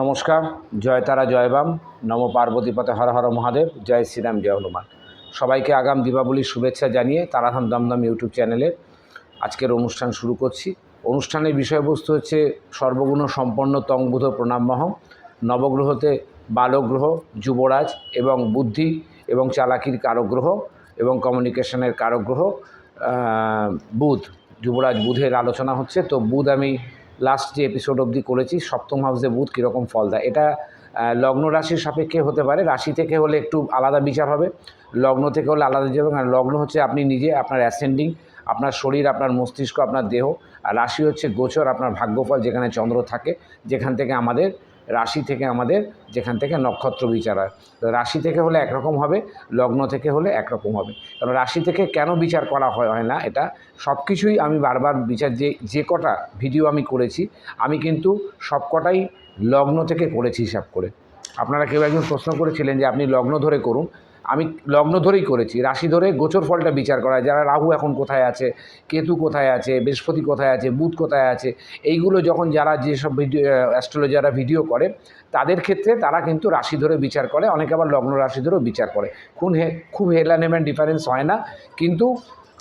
নমস্কার, জয় তারা, জয় বাম। নম পার্বতী পথে হর হর মহাদেব, জয় শ্রীরাম, জয় হনুমান। সবাইকে আগাম দীপাবলির শুভেচ্ছা জানিয়ে তারাধাম দমদম ইউটিউব চ্যানেলে আজকের অনুষ্ঠান শুরু করছি। অনুষ্ঠানের বিষয়বস্তু হচ্ছে সর্বগুণ সম্পন্ন তংবুধ প্রণামমহ নবগ্রহতে বালগ্রহ, যুবরাজ এবং বুদ্ধি এবং চালাকির কারগ্রহ এবং কমিউনিকেশনের কারগ্রহ বুধ, যুবরাজ বুধের আলোচনা হচ্ছে। তো বুধ আমি লাস্ট যে এপিসোড অবধি করেছি, সপ্তম হাউসে বুধ কীরকম ফল দেয়। এটা লগ্ন রাশির সাপেক্ষে হতে পারে। রাশি থেকে হলে একটু আলাদা বিচার হবে। লগ্ন থেকে হলে আলাদা বিচার হবে লগ্ন হচ্ছে আপনি নিজে, আপনার অ্যাসেন্ডিং আপনার শরীর, আপনার মস্তিষ্ক, আপনার দেহ। আর রাশি হচ্ছে গোচর, আপনার ভাগ্যফল যেখানে চন্দ্র থাকে, যেখান থেকে আমাদের রাশি থেকে আমাদের যেখান থেকে নক্ষত্র বিচার হয়। তো রাশি থেকে হলে একরকম হবে, লগ্ন থেকে হলে একরকম হবে। কারণ রাশি থেকে কেন বিচার করা হয় না, এটা সব কিছুই আমি বারবার বিচার যে যে কটা ভিডিও আমি করেছি, আমি কিন্তু সব কটাই লগ্ন থেকে করেছি হিসাব করে। আপনারা কেউ একজন প্রশ্ন করেছিলেন যে আপনি লগ্ন ধরে করুন আমি লগ্ন ধরেই করেছি, রাশি ধরে গোচর ফলটা বিচার করা। যারা রাহু এখন কোথায় আছে, কেতু কোথায় আছে, বৃহস্পতি কোথায় আছে, বুধ কোথায় আছে, এইগুলো যখন যারা যেসব ভিডিও অ্যাস্ট্রোলজাররা ভিডিও করে, তাদের ক্ষেত্রে তারা কিন্তু রাশি ধরে বিচার করে, অনেকে আবার লগ্ন রাশি ধরেও বিচার করে। খুব হে, খুব হেলানেমেন্ট ডিফারেন্স হয় না। কিন্তু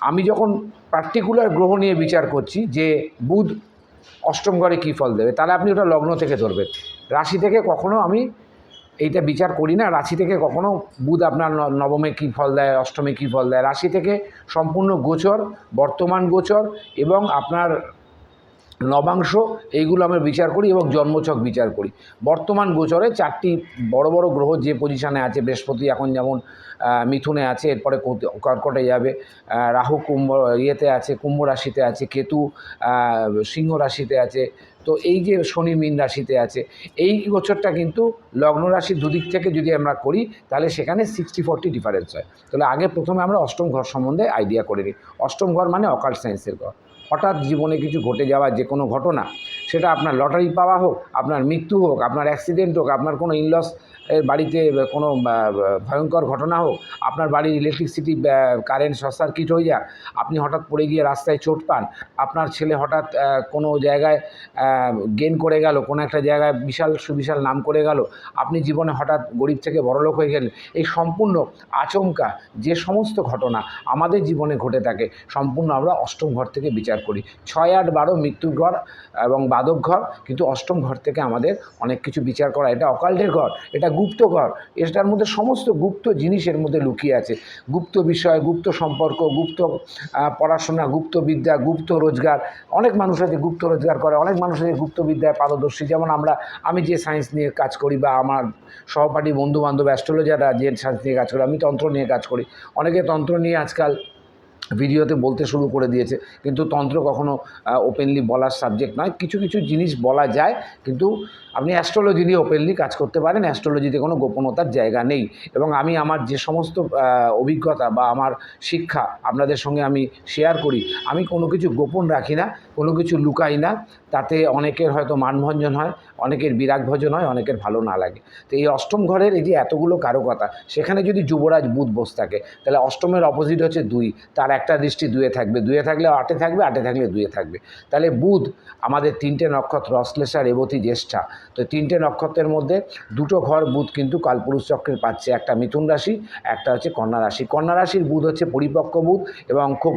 আমি যখন পার্টিকুলার গ্রহ নিয়ে বিচার করছি যে বুধ অষ্টম ঘরে কী ফল দেবে, তাহলে আপনি ওটা লগ্ন থেকে ধরবেন। রাশি থেকে কখনো আমি এইটা বিচার করি না। রাশি থেকে কখনো বুধ আপনার নবমে কী ফল দেয়, অষ্টমে কী ফল দেয়? রাশি থেকে সম্পূর্ণ গোচর, বর্তমান গোচর এবং আপনার নবাংশ, এইগুলো আমরা বিচার করি এবং জন্মছক বিচার করি। বর্তমান গোচরে চারটি বড় বড় গ্রহ যে পজিশানে আছে, বৃহস্পতি এখন যেমন মিথুনে আছে, এরপরে কর্কটে যাবে রাহু কুম্ভ ইয়েতে আছে, কুম্ভ রাশিতে আছে, কেতু সিংহ রাশিতে আছে তো এই যে শনি মিন রাশিতে আছে, এই বছরটা কিন্তু লগ্ন রাশির দুদিক থেকে যদি আমরা করি, তাহলে সেখানে সিক্সটি ফোরটি ডিফারেন্স হয়। তাহলে আগে প্রথমে আমরা অষ্টম ঘর সম্বন্ধে আইডিয়া করে নিই। অষ্টম ঘর মানে অকাল্ট সায়েন্সের ঘর। হঠাৎ জীবনে কিছু ঘটে যাওয়া যে কোনো ঘটনা, সেটা আপনার লটারি পাওয়া হোক, আপনার মৃত্যু হোক, আপনার অ্যাক্সিডেন্ট হোক, আপনার কোনো ইনলস বাড়িতে কোনো ভয়ঙ্কর ঘটনা হোক, আপনার বাড়ির ইলেকট্রিসিটি কারেন্ট শর্ট সার্কিট হয়ে যাক, আপনি হঠাৎ পড়ে গিয়ে রাস্তায় চোট পান, আপনার ছেলে হঠাৎ কোনো জায়গায় গেন করে গেল, কোনো একটা জায়গায় বিশাল সুবিশাল নাম করে গেল, আপনি জীবনে হঠাৎ গরিব থেকে বড়লোক হয়ে গেলেন, এই সম্পূর্ণ আচমকা, যে সমস্ত ঘটনা আমাদের জীবনে ঘটে থাকে, সম্পূর্ণ আমরা অষ্টম ঘর থেকে বিচার করি। ছয় আট বারো মৃত্যুর ঘর এবং বাদক ঘর, কিন্তু অষ্টম ঘর থেকে আমাদের অনেক কিছু বিচার করা, এটা অকাল্টের ঘর, এটা গুপ্ত ঘর এটার মধ্যে সমস্ত গুপ্ত জিনিসের মধ্যে লুকিয়ে আছে। গুপ্ত বিষয়, গুপ্ত সম্পর্ক, গুপ্ত পড়াশোনা, গুপ্ত বিদ্যা, গুপ্ত রোজগার। অনেক মানুষ আছে গুপ্ত রোজগার করে, অনেক মানুষ আছে গুপ্ত বিদ্যায় পারদর্শী। যেমন আমরা, আমি যে সায়েন্স নিয়ে কাজ করি বা আমার সহপাঠী বন্ধু বান্ধব অ্যাস্ট্রোলজাররা যে সায়েন্স নিয়ে কাজ করে, আমি তন্ত্র নিয়ে কাজ করি। অনেকে তন্ত্র নিয়ে আজকাল ভিডিওতে বলতে শুরু করে দিয়েছে। কিন্তু তন্ত্র কখনো ওপেনলি বলার সাবজেক্ট নয়। কিছু কিছু জিনিস বলা যায়, কিন্তু আপনি অ্যাস্ট্রোলজি নিয়ে ওপেনলি কাজ করতে পারেন। অ্যাস্ট্রোলজিতে কোনো গোপনতার জায়গা নেই। এবং আমি আমার যে সমস্ত অভিজ্ঞতা বা আমার শিক্ষা আপনাদের সঙ্গে আমি শেয়ার করি, আমি কোনো কিছু গোপন রাখি না, কোনো কিছু লুকাই না। তাতে অনেকের হয়তো মানভঞ্জন হয়, অনেকের বিরাগ ভজন হয়, অনেকের ভালো না লাগে। তো এই অষ্টম ঘরের এই যে এতগুলো কারকতা, সেখানে যদি যুবরাজ বুধ বসে থাকে, তাহলে অষ্টমের অপোজিট হচ্ছে দুই। তার একটা দৃষ্টি দুয়ে থাকবে, দুয়ে থাকলে আটে থাকবে, আটে থাকলে দুয়ে থাকবে। তাহলে বুধ আমাদের তিনটে নক্ষত্র, অশ্লেষা, রেবতী, জ্যেষ্ঠা। তো তিনটে নক্ষত্রের মধ্যে দুটো ঘর বুধ কিন্তু কালপুরুষ চক্রের পাচ্ছে, একটা মিথুন রাশি, একটা হচ্ছে কন্যা রাশি। কন্যা রাশির বুধ হচ্ছে পরিপক্ক বুধ এবং খুব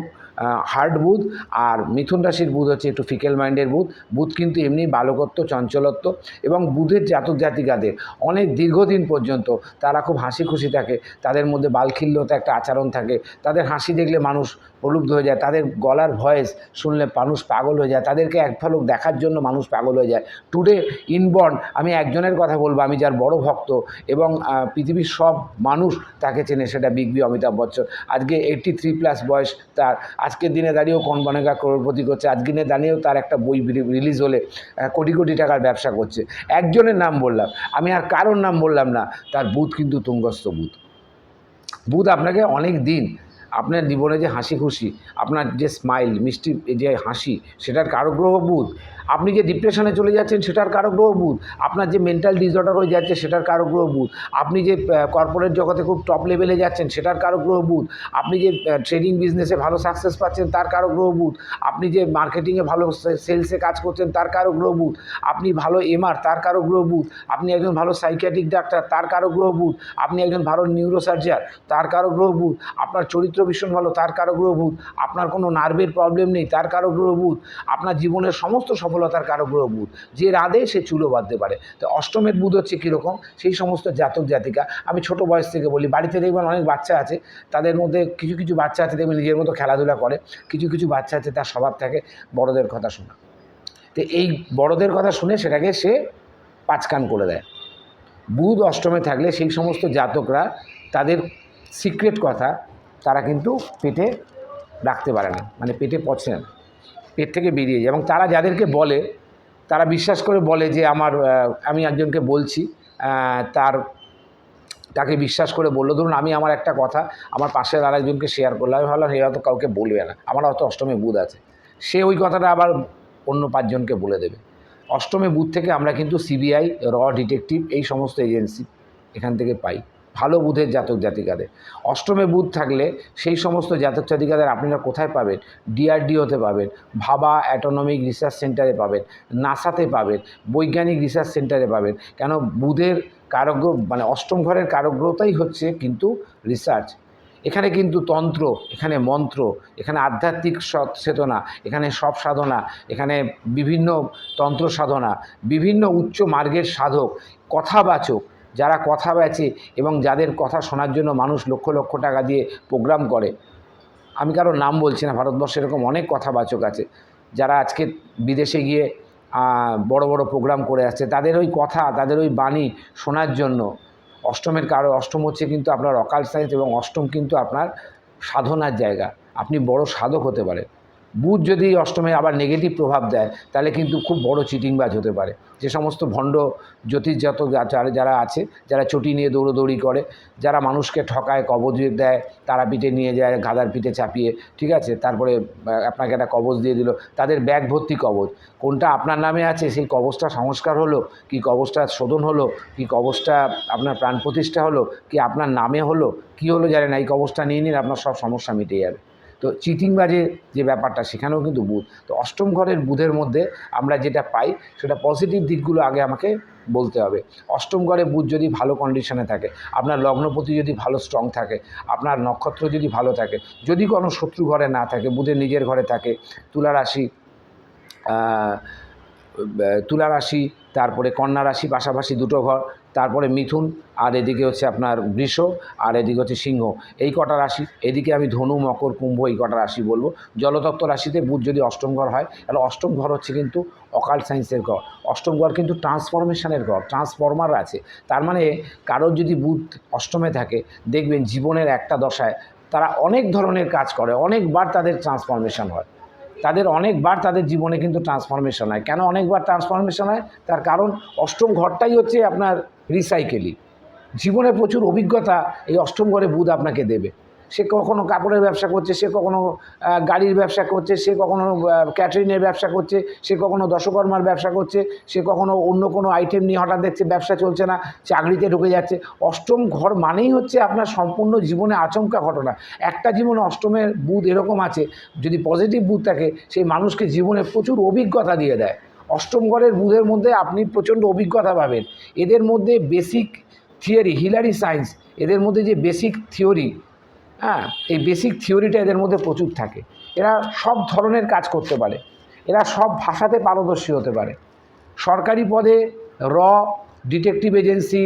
হার্ড বুধ আর মিথুন রাশির বুধ হচ্ছে একটু ফিকেল মাইন্ডের বুধ। বুধ কিন্তু এমনি বালকত্ব, চঞ্চলত্ব এবং বুধের জাতক জাতিকাদের অনেক দীর্ঘদিন পর্যন্ত তারা খুব হাসি খুশি থাকে। তাদের মধ্যে বালখিল্যতা একটা আচরণ থাকে। তাদের হাসি দেখলে মানুষ প্রলুব্ধ হয়ে যায়। তাদের গলার ভয়েস শুনলে মানুষ পাগল হয়ে যায়। তাদেরকে এক ফলক দেখার জন্য মানুষ পাগল হয়ে যায়। টুডে ইনবর্ন আমি একজনের কথা বলব। আমি যার বড় ভক্ত এবং পৃথিবীর সব মানুষ তাকে চেনে সেটা বিগ বি অমিতাভ বচ্চন। আজকে এইটটি থ্রি প্লাস বয়স তার। আজকের দিনে দাঁড়িয়েও কোন বনেগা করোড়পতি করছে? আজকের দিনে দাঁড়িয়েও তার একটা বই রিলিজ হলে কোটি কোটি টাকার ব্যবসা করছে। একজনের নাম বললাম, আমি আর কারোর নাম বললাম না, তার বুথ কিন্তু তুঙ্গস্থ বুথ বুধ আপনাকে অনেক দিন আপনার জীবনে যে হাসি খুশি, আপনার যে স্মাইল মিষ্টি যে হাসি, সেটার কারও গ্রহ বুধ। আপনি যে ডিপ্রেশনে চলে যাচ্ছেন, সেটার কারও গ্রহ বুধ। আপনার যে মেন্টাল ডিসঅর্ডার হয়ে যাচ্ছে, সেটার কারও গ্রহ বুধ। আপনি যে কর্পোরেট জগতে খুব টপ লেভেলে যাচ্ছেন, সেটার কারও গ্রহ বুধ। আপনি যে ট্রেডিং বিজনেসে ভালো সাকসেস পাচ্ছেন, তার কারও গ্রহ বুধ। আপনি যে মার্কেটিংয়ে ভালো সেলসে কাজ করছেন, তার কারও গ্রহ বুধ। আপনি ভালো এমআর তার কারও গ্রহ বুধ। আপনি একজন ভালো সাইকিয়াট্রিক ডাক্তার তার কারও গ্রহ বুধ। আপনি একজন ভালো নিউরোসার্জার তার কারও গ্রহ বুধ। আপনার চরিত্র ভীষণ ভালো, তার কারও গ্রহ বুধ আপনার কোনো নার্ভের প্রবলেম নেই, তার কারও গ্রহ বুধ আপনার জীবনের সমস্ত সফলতার কারও গ্রহ বুধ যে রাধে, সে চুলো বাঁধতে পারে। তো অষ্টমের বুধ হচ্ছে কীরকম? সেই সমস্ত জাতক, জাতিকা। আমি ছোট বয়স থেকে বলি, বাড়িতে দেখবেন অনেক বাচ্চা আছে, তাদের মধ্যে কিছু কিছু বাচ্চা আছে, দেখবেন নিজের মতো খেলাধুলা করে। কিছু কিছু বাচ্চা আছে, তার স্বভাব থাকে বড়দের কথা শোনা। তো এই বড়দের কথা শুনে সেটাকে সে পাঁচকান করে দেয়। বুধ অষ্টমে থাকলে সেই সমস্ত জাতকরা তাদের সিক্রেট কথা তারা কিন্তু পেটে রাখতে পারে না মানে পেটে পচে না, পেট থেকে বেরিয়ে যায়। এবং তারা যাদেরকে বলে, তারা বিশ্বাস করে বলে যে আমার আমি একজনকে বলছি তার, তাকে বিশ্বাস করে বলল, ধরুন আমি আমার একটা কথা, আমার পাশের আর একজনকে শেয়ার করলাম, আমি ভাবলাম এ হয়তো কাউকে বলবে না, আমার হয়তো অষ্টমে বুধ আছে। সে ওই কথাটা আবার অন্য পাঁচজনকে বলে দেবে। অষ্টমে বুথ থেকে আমরা কিন্তু সিবিআই র ডিটেকটিভ এই সমস্ত এজেন্সি এখান থেকে পাই। ভালো বুধের জাতক জাতিকাদের। অষ্টমে বুধ থাকলে সেই সমস্ত জাতক জাতিকাদের আপনারা কোথায় পাবেন? ডিআরডিওতে পাবেন, ভাবা অ্যাটোনমিক রিসার্চ সেন্টারে পাবেন, নাসাতে পাবেন, বৈজ্ঞানিক রিসার্চ সেন্টারে পাবেন। কেন? বুধের কারগ্র মানে অষ্টম ঘরের কারগ্রতাই হচ্ছে কিন্তু রিসার্চ। এখানে কিন্তু তন্ত্র, এখানে মন্ত্র, এখানে আধ্যাত্মিক সৎ চেতনা, এখানে সব সাধনা, এখানে বিভিন্ন তন্ত্র সাধনা, বিভিন্ন উচ্চ মার্গের সাধক কথাবাচক যারা কথা বেচে এবং যাদের কথা শোনার জন্য মানুষ লক্ষ লক্ষ টাকা দিয়ে প্রোগ্রাম করে। আমি কারোর নাম বলছি না, ভারতবর্ষে এরকম অনেক কথাবাচক আছে। যারা আজকে বিদেশে গিয়ে বড় বড় প্রোগ্রাম করে আসছে, তাদের ওই কথা, তাদের ওই বাণী শোনার জন্য অষ্টমের কারও, অষ্টম হচ্ছে কিন্তু আপনার অকাল সায়েন্স এবং অষ্টম কিন্তু আপনার সাধনার জায়গা। আপনি বড় সাধক হতে পারেন। বুধ যদি অষ্টমে আবার নেগেটিভ প্রভাব দেয়, তাহলে কিন্তু খুব বড় চিটিংবাজ হতে পারে। যে সমস্ত ভণ্ড জ্যোতিষজাত যারা আছে, যারা চটি নিয়ে দৌড়োদৌড়ি করে, যারা মানুষকে ঠকায়, কবজ দেয়, তারা পিঠে নিয়ে যায় গাদার পিঠে চাপিয়ে, ঠিক আছে? তারপরে আপনাকে একটা কবজ দিয়ে দিল, তাদের ব্যাগ ভর্তি কবজ। কোনটা আপনার নামে আছে, সেই কবজটা সংস্কার হলো? কি কবজটা শোধন হলো? কি কবজটা আপনার প্রাণ প্রতিষ্ঠা হলো? কি আপনার নামে হলো? কি হলো জানেন এই কবজটা নিয়ে নিন, আপনার সব সমস্যা মিটে যাবে। তো চিটিংবাজের যে ব্যাপারটা, সেখানেও কিন্তু বুধ। তো অষ্টম ঘরের বুধের মধ্যে আমরা যেটা পাই, সেটা পজিটিভ দিকগুলো আগে আমাকে বলতে হবে। অষ্টম ঘরে বুধ যদি ভালো কন্ডিশনে থাকে, আপনার লগ্নপতি যদি ভালো স্ট্রং থাকে, আপনার নক্ষত্র যদি ভালো থাকে, যদি কোনো শত্রু ঘরে না থাকে, বুধের নিজের ঘরে থাকে, তুলা রাশি তুলা রাশি, তারপরে কন্যা রাশি পাশাপাশি দুটো ঘর তারপরে মিথুন, আর এদিকে হচ্ছে আপনার বৃষ, আর এদিকে হচ্ছে সিংহ। এই কটা রাশি, এদিকে আমি ধনু, মকর, কুম্ভ, এই কটা রাশি বলব। জলতত্ত্ব রাশিতে বুধ যদি অষ্টম ঘর হয়, তাহলে অষ্টম ঘর হচ্ছে কিন্তু অকাল সায়েন্সের ঘর। অষ্টম ঘর কিন্তু ট্রান্সফরমেশনের ঘর, ট্রান্সফরমার আছে। তার মানে কারোর যদি বুধ অষ্টমে থাকে, দেখবেন জীবনের একটা দশায় তারা অনেক ধরনের কাজ করে, অনেকবার তাদের ট্রান্সফরমেশন হয়। তাদের অনেকবার তাদের জীবনে কিন্তু ট্রান্সফরমেশন হয়। কেন অনেকবার ট্রান্সফরমেশন হয়? তার কারণ অষ্টম ঘরটাই হচ্ছে আপনার রিসাইকেলিং জীবনে প্রচুর অভিজ্ঞতা এই অষ্টম ঘরে বুধ আপনাকে দেবে। সে কখনো কাপড়ের ব্যবসা করছে, সে কখনো গাড়ির ব্যবসা করছে, সে কখনো ক্যাটারিংয়ের ব্যবসা করছে, সে কখনো দশকর্মার ব্যবসা করছে, সে কখনো অন্য কোনো আইটেম নিয়ে হঠাৎ দেখছে ব্যবসা চলছে না, চাকরিতে ঢুকে যাচ্ছে। অষ্টম ঘর মানেই হচ্ছে আপনার সম্পূর্ণ জীবনে আচমকা ঘটনা। একটা জীবনে অষ্টমের বুধ এরকম আছে, যদি পজিটিভ বুধ থাকে, সেই মানুষকে জীবনে প্রচুর অভিজ্ঞতা দিয়ে দেয়। অষ্টম ঘরের বুধের মধ্যে আপনি প্রচণ্ড অভিজ্ঞতা পাবেন। এদের মধ্যে বেসিক থিওরি হিলারি সায়েন্স এদের মধ্যে যে বেসিক থিওরি হ্যাঁ এই বেসিক থিওরিটা এদের মধ্যে প্রচুর থাকে। এরা সব ধরনের কাজ করতে পারে। এরা সব ভাষাতে পারদর্শী হতে পারে। সরকারি পদে র detective agency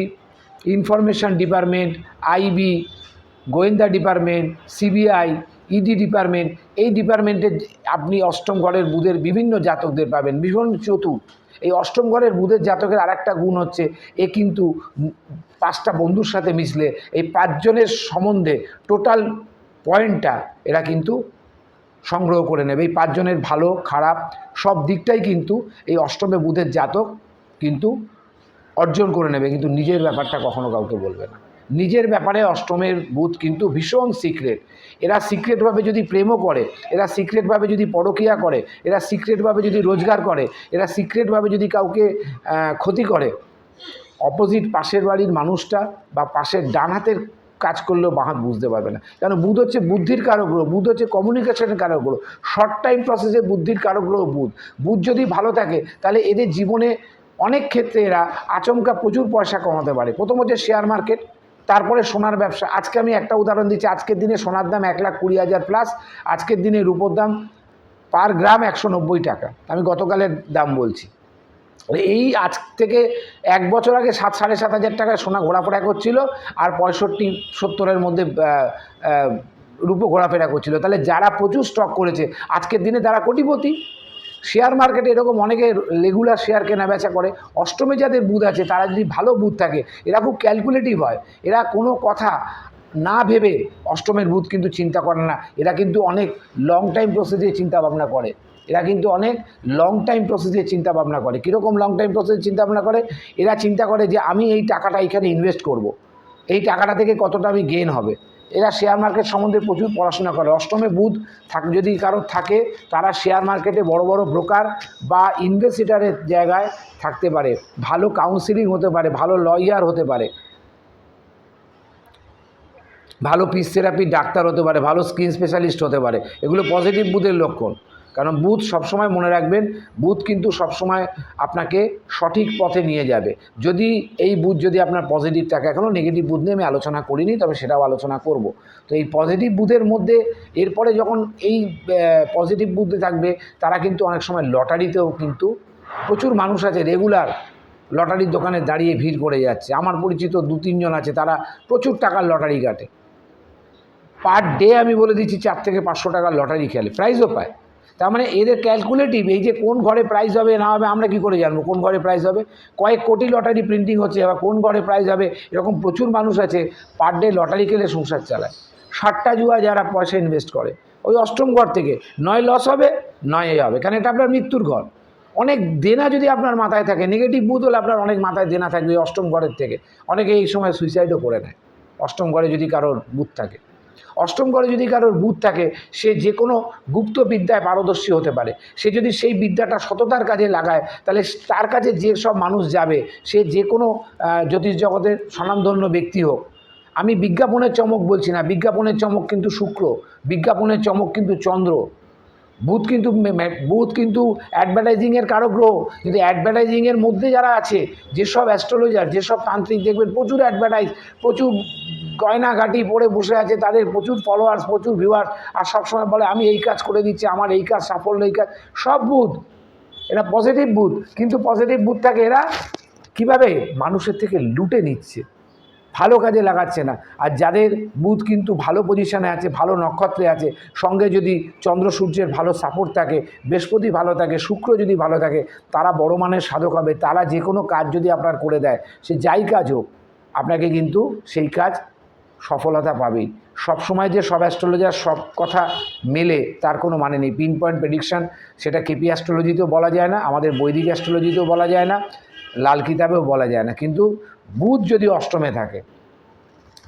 information department IB গোয়েন্দা ডিপার্টমেন্ট সিবিআই ইডি ডিপার্টমেন্ট এই ডিপার্টমেন্টে আপনি অষ্টম ঘরের বুধের বিভিন্ন জাতকদের পাবেন। ভীষণ চতুর। এই অষ্টম ঘরের বুধের জাতকের আরেকটা গুণ হচ্ছে, এ কিন্তু পাঁচটা বন্ধুর সাথে মিশলে, এই পাঁচজনের সম্বন্ধে টোটাল পয়েন্টটা এরা কিন্তু সংগ্রহ করে নেবে। এই পাঁচজনের ভালো, খারাপ সব দিকটাই কিন্তু এই অষ্টমে বুধের জাতক কিন্তু অর্জন করে নেবে। কিন্তু নিজের ব্যাপারটা কখনো কাউকে বলবে না। নিজের ব্যাপারে অষ্টমের বুধ কিন্তু ভীষণ সিক্রেট এরা সিক্রেটভাবে যদি প্রেমও করে, এরা সিক্রেটভাবে যদি পরকিয়া করে, এরা সিক্রেটভাবে যদি রোজগার করে, এরা সিক্রেটভাবে যদি কাউকে ক্ষতি করে অপোজিট পাশের বাড়ির মানুষটা বা পাশের ডান হাতের কাজ করলেও বাঁ বুঝতে পারবে না। কেন বুধ হচ্ছে বুদ্ধির কারক গ্রহ বুধ হচ্ছে কমিউনিকেশনের কারক গ্রহ শর্ট টাইম প্রসেসে বুদ্ধির কারক গ্রহ বুধ। বুধ যদি ভালো থাকে, তাহলে এদের জীবনে অনেক ক্ষেত্রে এরা আচমকা প্রচুর পয়সা কমাতে পারে। প্রথম হচ্ছে শেয়ার মার্কেট তারপরে সোনার ব্যবসা। আজকে আমি একটা উদাহরণ দিচ্ছি, আজকের দিনে সোনার দাম এক লাখ কুড়ি হাজার প্লাস আজকের দিনে রূপোর দাম পার গ্রাম একশো নব্বই টাকা। আমি গতকালের দাম বলছি। এই আজ থেকে এক বছর আগে সাত, সাড়ে সাত হাজার টাকায় সোনা ঘোরাফেরা করছিল আর পঁয়ষট্টি, সত্তরের মধ্যে রূপো ঘোরাফেরা করছিল। তাহলে যারা প্রচুর স্টক করেছে, আজকের দিনে তারা কোটিপতি। শেয়ার মার্কেটে এরকম অনেকে রেগুলার শেয়ার কেনা বেচা করে। অষ্টমে যাদের বুধ আছে, তারা যদি ভালো বুধ থাকে, এরা খুব ক্যালকুলেটিভ হয়। এরা কোনো কথা না ভেবে অষ্টমের বুধ কিন্তু চিন্তা করে না। এরা কিন্তু অনেক লং টাইম প্রসেসে চিন্তা ভাবনা করে। এরা কিন্তু অনেক লং টাইম প্রসেসের চিন্তা ভাবনা করে। কীরকম লং টাইম প্রসেসের চিন্তা ভাবনা করে? এরা চিন্তা করে যে আমি এই টাকাটা এখানে ইনভেস্ট করব। এই টাকাটা থেকে কতটা আমি গেন হবে? এরা শেয়ার মার্কেট সম্বন্ধে প্রচুর পড়াশোনা করে। অষ্টমে বুধ থাক যদি কারোর থাকে, তারা শেয়ার মার্কেটে বড় বড় ব্রোকার বা ইনভেস্টিটারের জায়গায় থাকতে পারে। ভালো কাউন্সিলিং হতে পারে, ভালো লয়ার হতে পারে। ভালো পিস থেরাপির ডাক্তার হতে পারে, ভালো স্কিন স্পেশালিস্ট হতে পারে। এগুলো পজিটিভ বুধের লক্ষণ। কারণ বুধ সবসময় মনে রাখবেন, বুধ কিন্তু সবসময় আপনাকে সঠিক পথে নিয়ে যাবে। যদি এই বুধ যদি আপনার পজিটিভ থাকে এখনও নেগেটিভ বুধ নিয়ে আমি আলোচনা করিনি, তবে সেটাও আলোচনা করব। তো এই পজিটিভ বুধের মধ্যে, এরপরে যখন এই পজিটিভ বুদ্ধে থাকবে, তারা কিন্তু অনেক সময় লটারিতেও কিন্তু প্রচুর মানুষ আছে রেগুলার লটারির দোকানে দাঁড়িয়ে ভিড় করে যাচ্ছে। আমার পরিচিত দু তিনজন আছে, তারা প্রচুর টাকার লটারি কাটে। পার ডে আমি বলে দিচ্ছি, চার থেকে পাঁচশো টাকার লটারি খেলে। প্রাইজও পায়। তার মানে এদের ক্যালকুলেটিভ এই যে কোন ঘরে প্রাইজ হবে, না হবে, আমরা কি করে জানব কোন ঘরে প্রাইজ হবে? কয়েক কোটি লটারি প্রিন্টিং হচ্ছে বা কোন ঘরে প্রাইজ হবে? এরকম প্রচুর মানুষ আছে পার ডে লটারি খেলে সংসার চালায়। ষাটটা জুয়া যারা পয়সা ইনভেস্ট করে, ওই অষ্টম ঘর থেকে, নয় লস হবে, নয় হবে, কারণ এটা আপনার মৃত্যুর ঘর। অনেক দেনা যদি আপনার মাথায় থাকে নেগেটিভ বুধ হলে আপনার অনেক মাথায় দেনা থাকবে অষ্টম ঘরের থেকে। অনেকে এই সময় সুইসাইডও করে নেয়। অষ্টম ঘরে যদি কারোর বুধ থাকে। অষ্টম ঘরে যদি কারোর বুধ থাকে, সে যে কোনো গুপ্ত বিদ্যায় পারদর্শী হতে পারে। সে যদি সেই বিদ্যাটা সততার কাজে লাগায়, তাহলে তার কাছে যে সব মানুষ যাবে, সে যে কোনো জ্যোতিষ জগতের স্বনামধন্য ব্যক্তি হোক। আমি বিজ্ঞাপনের চমক বলছি না, বিজ্ঞাপনের চমক কিন্তু শুক্র, বিজ্ঞাপনের চমক কিন্তু চন্দ্র। বুথ কিন্তু বুথ কিন্তু অ্যাডভার্টাইজিংয়ের কারও গ্রহ। কিন্তু অ্যাডভার্টাইজিংয়ের মধ্যে যারা আছে, যেসব অ্যাস্ট্রোলজার যেসব তান্ত্রিক, দেখবেন প্রচুর অ্যাডভার্টাইজ প্রচুর গয়নাঘাটি পরে বসে আছে, তাদের প্রচুর ফলোয়ার্স প্রচুর ভিউয়ার্স আর সবসময় বলে, আমি এই কাজ করে দিচ্ছি, আমার এই কাজ সাফল্য, এই কাজ সব বুধ এরা পজিটিভ বুথ কিন্তু পজিটিভ বুথটাকে এরা কীভাবে? মানুষের থেকে লুটে নিচ্ছে। ভালো কাজে লাগাচ্ছে না। আর যাদের বুধ কিন্তু ভালো পজিশানে আছে, ভালো নক্ষত্রে আছে, সঙ্গে যদি চন্দ্র সূর্যের ভালো সাপোর্ট থাকে, বৃহস্পতি ভালো থাকে, শুক্র যদি ভালো থাকে, তারা বড় মানের সাধক হবে। তারা যে কোনো কাজ যদি আপনার করে দেয়, সে যাই কাজ হোক, আপনাকে কিন্তু সেই কাজ সফলতা পাবেই। সব সময় যে সব অ্যাস্ট্রোলজার সব কথা মেলে, তার কোনো মানে নেই। পিন পয়েন্ট প্রেডিকশান সেটা কেপি অ্যাস্ট্রোলজিতেও বলা যায় না, আমাদের বৈদিক অ্যাস্ট্রোলজিতেও বলা যায় না, লাল কিতাবেও বলা যায় না। কিন্তু বুধ যদি অষ্টমে থাকে,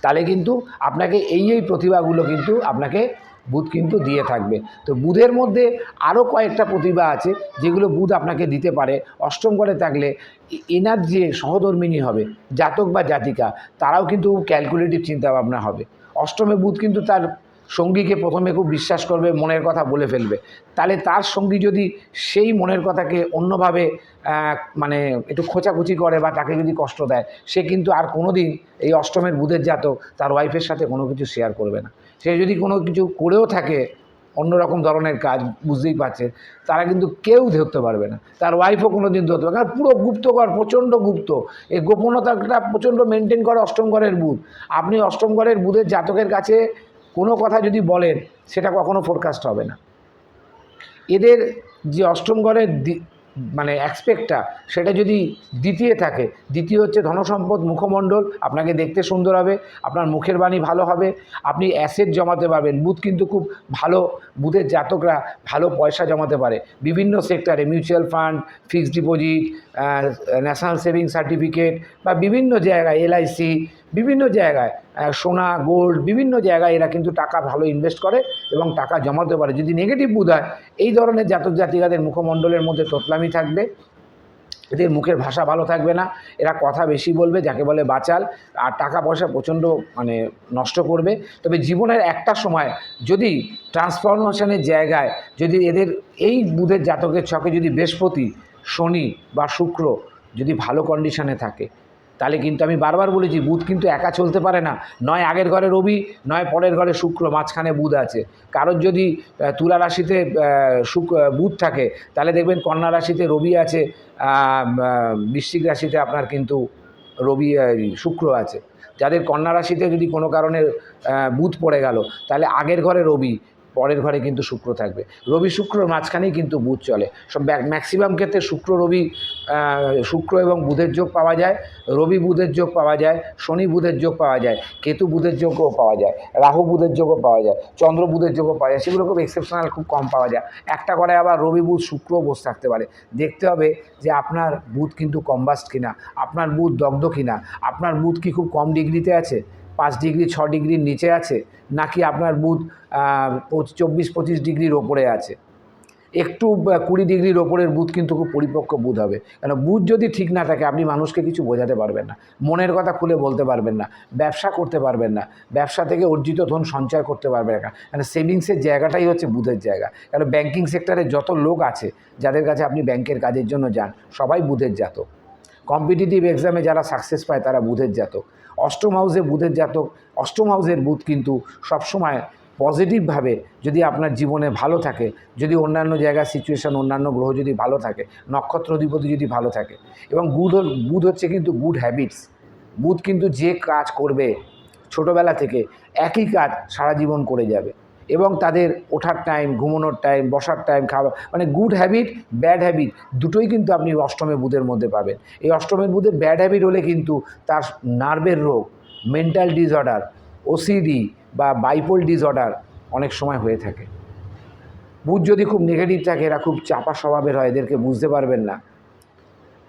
তাহলে কিন্তু আপনাকে এই এই প্রতিভাগুলো কিন্তু আপনাকে বুধ কিন্তু দিয়ে থাকবে। তো বুধের মধ্যে আরও কয়েকটা প্রতিভা আছে, যেগুলো বুধ আপনাকে দিতে পারে। অষ্টম করে থাকলে এনার যে সহধর্মিনী হবে, জাতক বা জাতিকা, তারাও কিন্তু ক্যালকুলেটিভ চিন্তাভাবনা হবে। অষ্টমে বুধ কিন্তু তার সঙ্গীকে প্রথমে খুব বিশ্বাস করবে, মনের কথা বলে ফেলবে। তাহলে তার সঙ্গী যদি সেই মনের কথাকে অন্যভাবে মানে একটু খোঁচাখুচি করে বা তাকে যদি কষ্ট দেয়, সে কিন্তু আর কোনো দিন এই অষ্টমের বুধের জাতক তার ওয়াইফের সাথে কোনো কিছু শেয়ার করবে না। সে যদি কোনো কিছু করেও থাকে, অন্যরকম ধরনের কাজ, বুঝতেই পারছে, তারা কিন্তু কেউ ধরতে পারবে না। তার ওয়াইফও কোনো দিন ধরতে পারবে কারণ পুরো গুপ্তকর প্রচণ্ড গুপ্ত। এই গোপনতাটা প্রচণ্ড মেনটেন করে অষ্টম ঘরের বুধ। আপনি অষ্টম ঘরের বুধের জাতকের কাছে কোনো কথা যদি বলেন, সেটা কখনো ফোরকাস্ট হবে না। এদের যে অষ্টম দি- মানে অ্যাক্সপেক্টটা সেটা যদি দ্বিতীয় থাকে, দ্বিতীয় হচ্ছে ধনসম্পদ মুখমণ্ডল, আপনাকে দেখতে সুন্দর হবে, আপনার মুখের বাণী ভালো হবে, আপনি অ্যাসেট জমাতে পারবেন বুধ কিন্তু খুব ভালো, বুথের জাতকরা ভালো পয়সা জমাতে পারে। বিভিন্ন সেক্টরে mutual fund fixed deposit national saving certificate বা বিভিন্ন জায়গায় এলআইসি বিভিন্ন জায়গায় সোনা গোল্ড বিভিন্ন জায়গায় এরা কিন্তু টাকা ভালো ইনভেস্ট করে এবং টাকা জমাতে পারে। যদি নেগেটিভ বুধ হয়, এই ধরনের জাতক জাতিকাদের মুখমণ্ডলের মধ্যে তোতলামি থাকবে, এদের মুখের ভাষা ভালো থাকবে না, এরা কথা বেশি বলবে, যাকে বলে বাচাল, আর টাকা পয়সা প্রচণ্ড মানে নষ্ট করবে। তবে জীবনের একটা সময় যদি ট্রান্সফরমেশনের জায়গায় যদি এদের এই বুধের জাতকের ছকে যদি বৃহস্পতি, শনি বা শুক্র যদি ভালো কন্ডিশনে থাকে তাহলে কিন্তু আমি বারবার বলেছি, বুধ কিন্তু একা চলতে পারে না। নয় আগের ঘরে রবি, নয় পরের ঘরে শুক্র, মাঝখানে বুধ আছে। কারোর যদি তুলা রাশিতে শুক বুধ থাকে, তাহলে দেখবেন কন্যা রাশিতে রবি আছে বৃশ্চিক রাশিতে আপনার কিন্তু রবি শুক্র আছে। যাদের কন্যা রাশিতে যদি কোনো কারণে বুধ পড়ে গেল, তাহলে আগের ঘরে রবি পরের ঘরে কিন্তু শুক্র থাকবে। রবি শুক্রর মাঝখানেই কিন্তু বুধ চলে। সব ম্যাক্সিমাম ক্ষেত্রে শুক্র, রবি শুক্র এবং বুধের যোগ পাওয়া যায়, রবি বুধের যোগ পাওয়া যায়, শনি বুধের যোগ পাওয়া যায়, কেতু বুধের যোগও পাওয়া যায়, রাহু বুধের যোগও পাওয়া যায়, চন্দ্র বুধের যোগও পাওয়া যায়, সেগুলো খুব এক্সেপশনাল খুব কম পাওয়া যায়। একটা করে আবার রবি, বুধ শুক্রও বসে থাকতে পারে। দেখতে হবে যে আপনার বুধ কিন্তু কম্বাস্ট কিনা, আপনার বুধ দগ্ধ কিনা, আপনার বুধ কি খুব কম ডিগ্রিতে আছে? পাঁচ ডিগ্রি, ছ ডিগ্রির নিচে আছে, নাকি আপনার বুধ চব্বিশ, পঁচিশ ডিগ্রির ওপরে আছে? একটু কুড়ি ডিগ্রির ওপরের বুধ কিন্তু খুব পরিপক্ক বুধ হবে। কেন, বুধ যদি ঠিক না থাকে, আপনি মানুষকে কিছু বোঝাতে পারবেন না। মনের কথা খুলে বলতে পারবেন না। ব্যবসা করতে পারবেন না। ব্যবসা থেকে অর্জিত ধন সঞ্চয় করতে পারবেন না। কেন সেভিংসের জায়গাটাই হচ্ছে বুধের জায়গা। কেন ব্যাংকিং সেক্টরে যত লোক আছে, যাদের কাছে আপনি ব্যাংকের কাজের জন্য যান, সবাই বুধের জাতক। কম্পিটিটিভ এক্সামে যারা সাকসেস পায়, তারা বুধের জাতক। অষ্টম হাউসে বুধের জাতক, অষ্টম হাউসের বুধ কিন্তু সবসময় পজিটিভভাবে যদি আপনার জীবনে ভালো থাকে, যদি অন্যান্য জায়গার সিচুয়েশান অন্যান্য গ্রহ যদি ভালো থাকে, নক্ষত্র অধিপতি যদি ভালো থাকে এবং বুধ বুধ হচ্ছে কিন্তু গুড হ্যাবিটস বুধ কিন্তু যে কাজ করবে ছোটোবেলা থেকে একই কাজ সারা জীবন করে যাবে। এবং তাদের ওঠার টাইম ঘুমানোর টাইম বসার টাইম খাওয়া মানে গুড হ্যাবিট ব্যাড হ্যাবিট দুটোই কিন্তু আপনি অষ্টমে বুধের মধ্যে পাবেন। এই অষ্টমের বুধের ব্যাড হ্যাবিট হলে কিন্তু তার নার্ভের রোগ মেন্টাল ডিসঅর্ডার ওসিডি বা বাইপোল ডিসঅর্ডার অনেক সময় হয়ে থাকে। বুধ যদি খুব নেগেটিভ থাকে, এরা খুব চাপা স্বভাবের হয়, এদেরকে বুঝতে পারবেন না।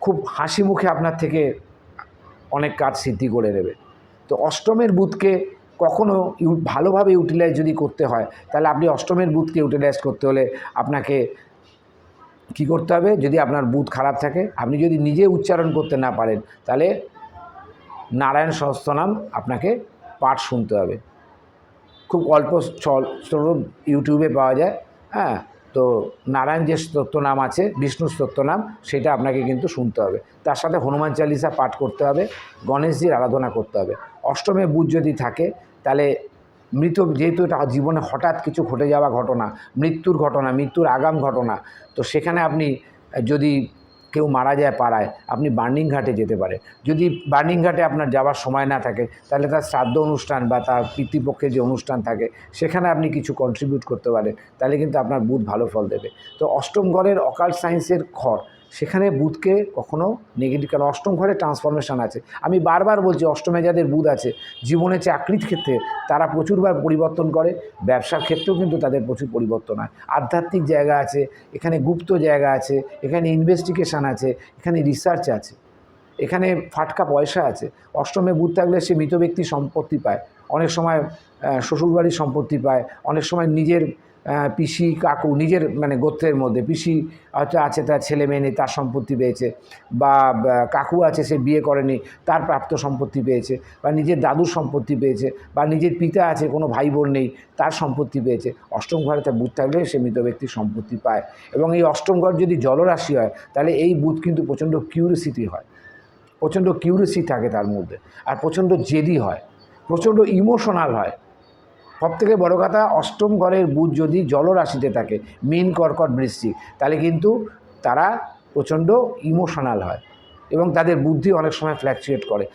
খুব হাসি মুখে আপনার থেকে অনেক কাজ সিদ্ধি করে নেবে। তো অষ্টমের বুথকে কখনো ইউ- ভালোভাবে ইউটিলাইজ যদি করতে হয়, তাহলে আপনি অষ্টমের বুথকে ইউটিলাইজ করতে হলে আপনাকে কি করতে হবে? যদি আপনার বুথ খারাপ থাকে, আপনি যদি নিজে উচ্চারণ করতে না পারেন, তাহলে নারায়ণ সহস্রনাম আপনাকে পাঠ শুনতে হবে। খুব অল্প চল ইউটিউবে পাওয়া যায় হ্যাঁ? তো নারায়ণ যে স্তত্ব নাম আছে বিষ্ণু স্তত্ব নাম সেটা আপনাকে কিন্তু শুনতে হবে। তার সাথে হনুমান চালিসা পাঠ করতে হবে, গণেশজির আরাধনা করতে হবে। অষ্টমে বুধ যদি থাকে, তাহলে মৃত, যেহেতু এটা জীবনে হঠাৎ কিছু ঘটে যাওয়া ঘটনা, মৃত্যুর ঘটনা, মৃত্যুর আগাম ঘটনা, তো সেখানে আপনি যদি কেউ মারা যায় পাড়ায়, আপনি বার্নিং ঘাটে যেতে পারে। যদি বার্নিং ঘাটে আপনার যাওয়ার সময় না থাকে, তাহলে তার শ্রাদ্ধ অনুষ্ঠান বা তার পিতৃপক্ষের যে অনুষ্ঠান থাকে, সেখানে আপনি কিছু কন্ট্রিবিউট করতে পারেন, তাহলে কিন্তু আপনার বুধ ভালো ফল দেবে। তো অষ্টম ঘরের অকাল সায়েন্সের ঘর সেখানে বুধকে কখনো নেগেটিভ কারণ অষ্টম ঘরে ট্রান্সফরমেশন আছে। আমি বারবার বলছি, অষ্টমে যাদের বুধ আছে, জীবনে চাকরির ক্ষেত্রে তারা প্রচুরবার পরিবর্তন করে, ব্যবসার ক্ষেত্রেও কিন্তু তাদের প্রচুর পরিবর্তন হয়। আধ্যাত্মিক জায়গা আছে, এখানে গুপ্ত জায়গা আছে, এখানে ইনভেস্টিগেশন আছে, এখানে রিসার্চ আছে, এখানে ফাটকা পয়সা আছে। অষ্টমে বুধ থাকলে সে মৃত ব্যক্তি সম্পত্তি পায়, অনেক সময় শ্বশুরবাড়ির সম্পত্তি পায়, অনেক সময় নিজের পিসি কাকু নিজের মানে গোত্রের মধ্যে, পিসি হয়তো আছে, তার ছেলে মেয়ে নেই, তার সম্পত্তি পেয়েছে, বা কাকু আছে, সে বিয়ে করেনি, তার প্রাপ্ত সম্পত্তি পেয়েছে, বা নিজের দাদুর সম্পত্তি পেয়েছে, বা নিজের পিতা আছে, কোনো ভাই বোন নেই, তার সম্পত্তি পেয়েছে, অষ্টম ঘরে তার বুধ থাকলে সে মৃত ব্যক্তির সম্পত্তি পায়। এবং এই অষ্টম ঘর যদি জলরাশি হয়, তাহলে এই বুধ কিন্তু প্রচণ্ড কিউরিসিটি হয়, প্রচণ্ড কিউরিসি থাকে তার মধ্যে, আর প্রচণ্ড জেদি হয়, প্রচণ্ড ইমোশনাল হয় সব থেকে বড়ো কথা, অষ্টম ঘরের বুধ যদি জলরাশিতে থাকে, মেন, কর্কট বৃষ্টি তাহলে কিন্তু তারা প্রচণ্ড ইমোশনাল হয় এবং তাদের বুদ্ধি অনেক সময় ফ্ল্যাকচুয়েট করে।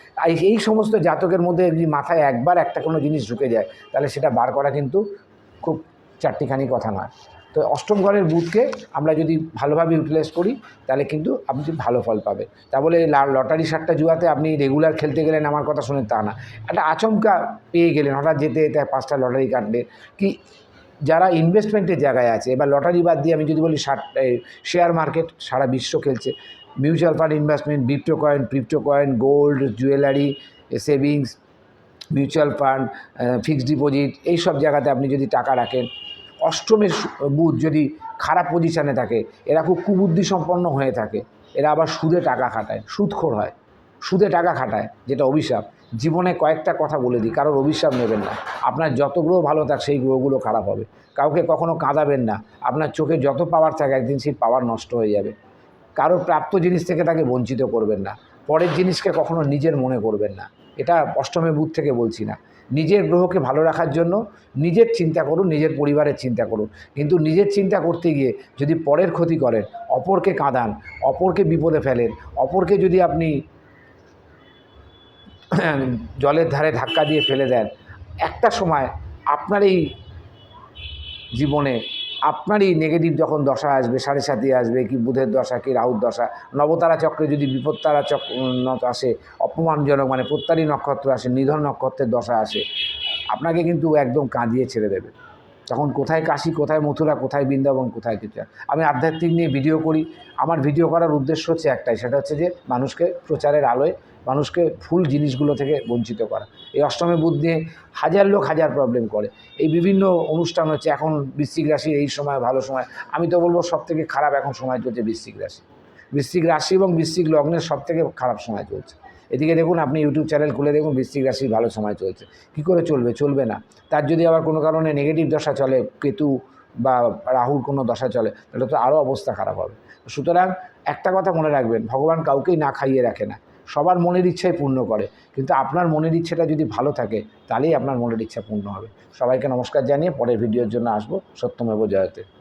এই সমস্ত জাতকের মধ্যে যদি মাথায় একবার একটা কোনো জিনিস ঢুকে যায়, তাহলে সেটা বার করা কিন্তু খুব চারটিখানি কথা নয়। তো অষ্টম ঘরের বুথকে আমরা যদি ভালোভাবে ইউটিলাইজ করি, তাহলে কিন্তু আপনি ভালো ফল পাবে তা বলে লটারি সাতটা জুয়াতে আপনি রেগুলার খেলতে গেলেন, আমার কথা শুনে তা না। একটা আচমকা পেয়ে গেলেন, হঠাৎ যেতে যেতে পাঁচটা লটারি কাটলেন কি যারা ইনভেস্টমেন্টের জায়গায় আছে, এবার লটারি বাদ দিয়ে আমি যদি বলি শেয়ার মার্কেট সারা বিশ্ব খেলছে। Mutual fund investment বিপ্টো coin crypto coin gold jewellery savings mutual fund fixed deposit এই সব জায়গাতে আপনি যদি টাকা রাখেন অষ্টমের বুধ যদি খারাপ পজিশানে থাকে, এরা খুব কুবুদ্ধি সম্পন্ন হয়ে থাকে। এরা আবার সুদে টাকা খাটায়, সুদখোর হয়। সুদে টাকা খাটায়, যেটা অভিশাপ। জীবনে কয়েকটা কথা বলে দিই, কারোর অভিশাপ নেবেন না। আপনার যত গ্রহ ভালো থাক, সেই গ্রহগুলো খারাপ হবে। কাউকে কখনো কাঁদাবেন না। আপনার চোখে যত পাওয়ার থাকে, একদিন সেই পাওয়ার নষ্ট হয়ে যাবে। কারোর প্রাপ্ত জিনিস থেকে তাকে বঞ্চিত করবেন না। পরের জিনিসকে কখনো নিজের মনে করবেন না। এটা অষ্টমী বুধ থেকে বলছি না। নিজের গ্রহকে ভালো রাখার জন্য নিজের চিন্তা করুন, নিজের পরিবারের চিন্তা করুন। কিন্তু নিজের চিন্তা করতে গিয়ে যদি পরের ক্ষতি করেন, অপরকে কাঁদান, অপরকে বিপদে ফেলেন, অপরকে যদি আপনি জলের ধারে ধাক্কা দিয়ে ফেলে দেন, একটা সময় আপনার এই জীবনে আপনারই নেগেটিভ যখন দশা আসবে, সাড়ে সাথে আসবে, কি বুধের দশা, কি রাহুর দশা, নবতারা চক্রে যদি বিপত্তারা চক্র আসে, অপমানজনক মানে প্রত্যারী নক্ষত্র আসে, নিধন নক্ষত্রের দশা আসে, আপনাকে কিন্তু একদম কাঁদিয়ে ছেড়ে দেবে। তখন কোথায় কাশি, কোথায় মথুরা, কোথায় বৃন্দাবন, কোথায় কিছু আমি আধ্যাত্মিক নিয়ে ভিডিও করি। আমার ভিডিও করার উদ্দেশ্য হচ্ছে একটাই, সেটা হচ্ছে যে মানুষকে প্রচারের আলোয়, মানুষকে ফুল জিনিসগুলো থেকে বঞ্চিত করা। এই অষ্টমী বুধ নিয়ে হাজার লোক হাজার প্রবলেম করে। এই বিভিন্ন অনুষ্ঠান হচ্ছে, এখন বৃশ্চিক রাশির এই সময়, ভালো সময়। আমি তো বলব সব থেকে খারাপ এখন সময় চলছে বৃশ্চিক রাশি। বৃশ্চিক রাশি এবং বৃশ্চিক লগ্নের সব থেকে খারাপ সময় চলছে। এদিকে দেখুন, আপনি ইউটিউব চ্যানেল খুলে দেখুন, বৃশ্চিক রাশির ভালো সময় চলছে। কী করে চলবে? চলবে না। তার যদি আবার কোনো কারণে নেগেটিভ দশা চলে, কেতু বা রাহুর কোনো দশা চলে, তাহলে তো আরও অবস্থা খারাপ হবে। সুতরাং একটা কথা মনে রাখবেন, ভগবান কাউকেই না খাইয়ে রাখে না। সবার মনের ইচ্ছাই পূর্ণ করে। কিন্তু আপনার মনের ইচ্ছেটা যদি ভালো থাকে, তাহলেই আপনার মনের ইচ্ছা পূর্ণ হবে। সবাইকে নমস্কার জানিয়ে পরের ভিডিওর জন্য আসব। সত্যমেব জয়তে।